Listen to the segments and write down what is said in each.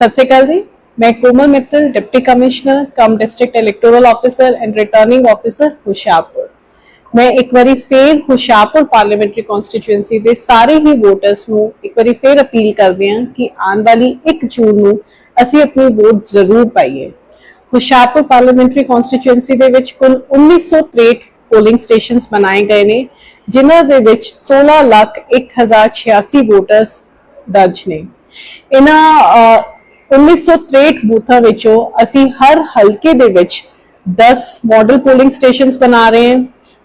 ਸਤਿ ਸ਼੍ਰੀ ਅਕਾਲ ਜੀ। ਮੈਂ Komal Mittal, deputy commissioner, cum district electoral officer and returning officer Hoshiarpur. ਮੈਂ ਇੱਕ ਵਾਰੀ ਫੇਰ ਹੁਸ਼ਿਆਰਪੁਰ ਪਾਰਲੀਮੈਂਟਰੀ ਕਨਸਟੀਟੂਐਂਸੀ ਦੇ ਸਾਰੇ ਹੀ ਵੋਟਰਸ ਨੂੰ ਇੱਕ ਵਾਰੀ ਫੇਰ ਅਪੀਲ ਕਰਦੇ ਹਾਂ ਕਿ ਆਉਣ ਵਾਲੀ 1 ਜੂਨ ਨੂੰ ਅਸੀਂ ਆਪਣੀ ਵੋਟ ਜ਼ਰੂਰ ਪਾਈਏ। ਹੁਸ਼ਿਆਰਪੁਰ ਪਾਰਲੀਮੈਂਟਰੀ ਕਨਸਟੀਟੂਐਂਸੀ ਦੇ ਵਿੱਚ ਕੁੱਲ 1963 ਪੋਲਿੰਗ ਸਟੇਸ਼ਨਸ ਬਣਾਏ ਗਏ ਨੇ, ਜਿਨ੍ਹਾਂ ਦੇ ਵਿੱਚ 16 ਲੱਖ 1086 ਵੋਟਰਸ ਦਰਜ ਨੇ। ਇਹਨਾਂ 1963 ਬੂਥਾਂ ਵਿੱਚੋਂ ਅਸੀਂ ਹਰ ਹਲਕੇ ਦੇ ਵਿੱਚ 10 ਮਾਡਲ ਪੋਲਿੰਗ ਸਟੇਸ਼ਨਸ ਬਣਾ ਰਹੇ ਹਾਂ।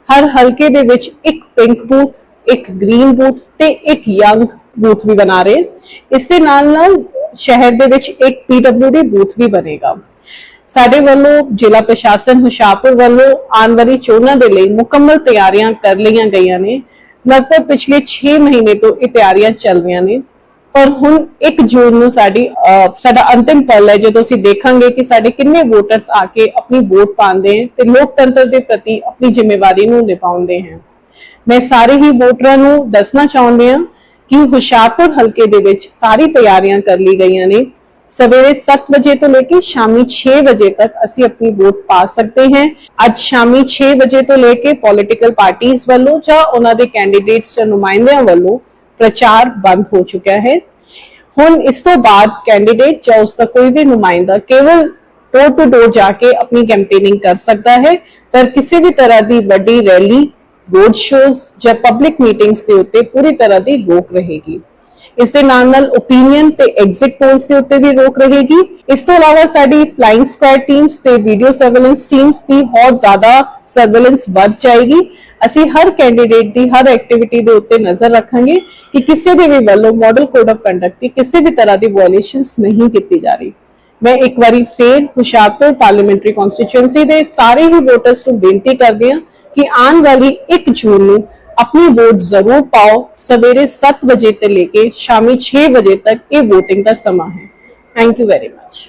ਹਰ ਹਲਕੇ ਦੇ ਵਿੱਚ ਇੱਕ ਪਿੰਕ ਬੂਥ ਇੱਕ ਗ੍ਰੀਨ ਬੂਥ ਤੇ ਇੱਕ ਯੰਗ ਬੂਥ ਵੀ ਬਣਾ ਰਹੇ ਇਸ ਦੇ ਨਾਲ ਨਾਲ ਸ਼ਹਿਰ ਦੇ ਵਿੱਚ ਇੱਕ ਪੀਡਬਲਯੂਡੀ ਬੂਥ ਵੀ ਬਣੇਗਾ। ਸਾਡੇ ਵੱਲੋਂ ਜ਼ਿਲ੍ਹਾ ਪ੍ਰਸ਼ਾਸਨ, ਹੁਸ਼ਿਆਰਪੁਰ ਵੱਲੋਂ ਆਉਣ ਵਾਲੀ ਚੋਣਾਂ ਦੇ ਲਈ ਮੁਕੰਮਲ ਤਿਆਰੀਆਂ ਕਰ ਲਈਆਂ ਗਈਆਂ ਨੇ। ਲਗਭਗ ਪਿਛਲੇ 6 ਮਹੀਨੇ ਤੋਂ ਇਹ ਤਿਆਰੀਆਂ ਚੱਲ ਰਹੀਆਂ ਨੇ। ਪਰ ਹੁਣ 1 ਜੂਨ ਨੂੰ ਸਾਡੀ ਸਾਡਾ ਅੰਤਿਮ ਪਲ ਹੈ, ਜਦੋਂ ਅਸੀਂ ਦੇਖਾਂਗੇ ਕਿ ਸਾਡੇ ਕਿੰਨੇ ਵੋਟਰਸ ਆ ਕੇ ਆਪਣੀ ਵੋਟ ਪਾਉਂਦੇ ਹਨ ਤੇ ਲੋਕਤੰਤਰ ਦੇ ਪ੍ਰਤੀ ਆਪਣੀ ਜ਼ਿੰਮੇਵਾਰੀ ਨੂੰ ਨਿਭਾਉਂਦੇ ਹਨ ਮੈਂ ਸਾਰੇ ਹੀ ਵੋਟਰਾਂ ਨੂੰ ਦੱਸਣਾ ਚਾਹੁੰਦੀ ਹਾਂ ਕਿ ਹੁਸ਼ਿਆਰਪੁਰ ਹਲਕੇ ਦੇ ਵਿੱਚ ਸਾਰੀ ਤਿਆਰੀਆਂ ਕਰ ਲਈ ਗਈਆਂ ਨੇ। ਸਵੇਰੇ 7 ਵਜੇ ਤੋਂ ਲੈ ਕੇ ਸ਼ਾਮੀ 6 ਵਜੇ ਤੱਕ ਅਸੀਂ ਆਪਣੀ ਵੋਟ ਪਾ ਸਕਦੇ ਹਾਂ। ਅੱਜ ਸ਼ਾਮੀ 6 ਵਜੇ ਤੋਂ ਲੈ ਕੇ ਪੋਲਿਟੀਕਲ ਪਾਰਟੀਆਂ ਵੱਲੋਂ ਜਾਂ ਉਹਨਾਂ ਦੇ ਕੈਂਡੀਡੇਟਸ ਜਾਂ ਨੁਮਾਇੰਦਿਆਂ ਵੱਲੋਂ ਪ੍ਰਚਾਰ ਬੰਦ ਹੋ ਚੁੱਕਿਆ ਹੈ। ਹੁਣ ਇਸ ਤੋਂ ਬਾਅਦ ਕੈਂਡੀਡੇਟ ਜਾਂ ਉਸ ਦਾ ਕੋਈ ਵੀ ਨੁਮਾਇੰਦਾ ਕੇਵਲ ਡੋਰ ਟੂ ਡੋਰ ਜਾ ਕੇ ਆਪਣੀ ਕੈਂਪੇਨਿੰਗ ਕਰ ਸਕਦਾ ਹੈ, ਪਰ ਕਿਸੇ ਵੀ ਤਰ੍ਹਾਂ ਦੀ ਵੱਡੀ ਰੈਲੀ ਰੋਡ ਸ਼ੋਜ਼ ਜਾਂ ਪਬਲਿਕ ਮੀਟਿੰਗਸ ਦੇ ਉੱਤੇ ਪੂਰੀ ਤਰ੍ਹਾਂ ਦੀ ਰੋਕ ਰਹੇਗੀ। ਇਸ ਦੇ ਨਾਲ ਨਾਲ ਓਪੀਨੀਅਨ ਤੇ ਐਗਜ਼ਿਟ ਪੋਲਸ ਦੇ ਉੱਤੇ ਵੀ ਰੋਕ ਰਹੇਗੀ। ਇਸ ਤੋਂ ਇਲਾਵਾ ਸਾਡੀ ਫਲਾਈਂਗ ਸਕੁਐਡ ਟੀਮਸ ਤੇ ਵੀਡੀਓ ਸਰਵੇਲੈਂਸ ਟੀਮਸ ਦੀ ਹੋਰ ਜ਼ਿਆਦਾ ਸਰਵੇਲੈਂਸ ਵੱਧ ਜਾਏਗੀ। ਅਸੀਂ ਹਰ ਕੈਂਡੀਡੇਟ ਦੀ, ਹਰ ਐਕਟੀਵਿਟੀ ਦੇ ਉੱਤੇ ਨਜ਼ਰ ਰੱਖਾਂਗੇ ਕਿ ਕਿਸੇ ਦੇ ਵੀ ਵੱਲੋਂ ਮਾਡਲ ਕੋਡ ਆਫ ਕੰਡਕਟ ਦੀ ਕਿਸੇ ਵੀ ਤਰ੍ਹਾਂ ਦੀ ਵਾਇਓਲੇਸ਼ਨਸ ਨਹੀਂ ਕੀਤੀ ਜਾ ਰਹੀ। ਮੈਂ ਇੱਕ ਵਾਰੀ ਫੇਰ ਹੁਸ਼ਿਆਰਪੁਰ ਪਾਰਲੀਮੈਂਟਰੀ ਕਨਸਟੀਟੂਐਂਸੀ ਦੇ ਸਾਰੇ ਹੀ ਵੋਟਰਸ ਨੂੰ ਬੇਨਤੀ ਕਰਦੀ ਹਾਂ ਕਿ ਆਉਣ ਵਾਲੀ 1 ਜੂਨ ਨੂੰ ਆਪਣੀ ਵੋਟ ਜ਼ਰੂਰ ਪਾਓ। ਸਵੇਰੇ 7 ਵਜੇ ਤੋਂ ਲੈ ਕੇ ਸ਼ਾਮੀ 6 ਵਜੇ ਤੱਕ ਇਹ VOTING ਦਾ ਸਮਾਂ ਹੈ। Thank you very much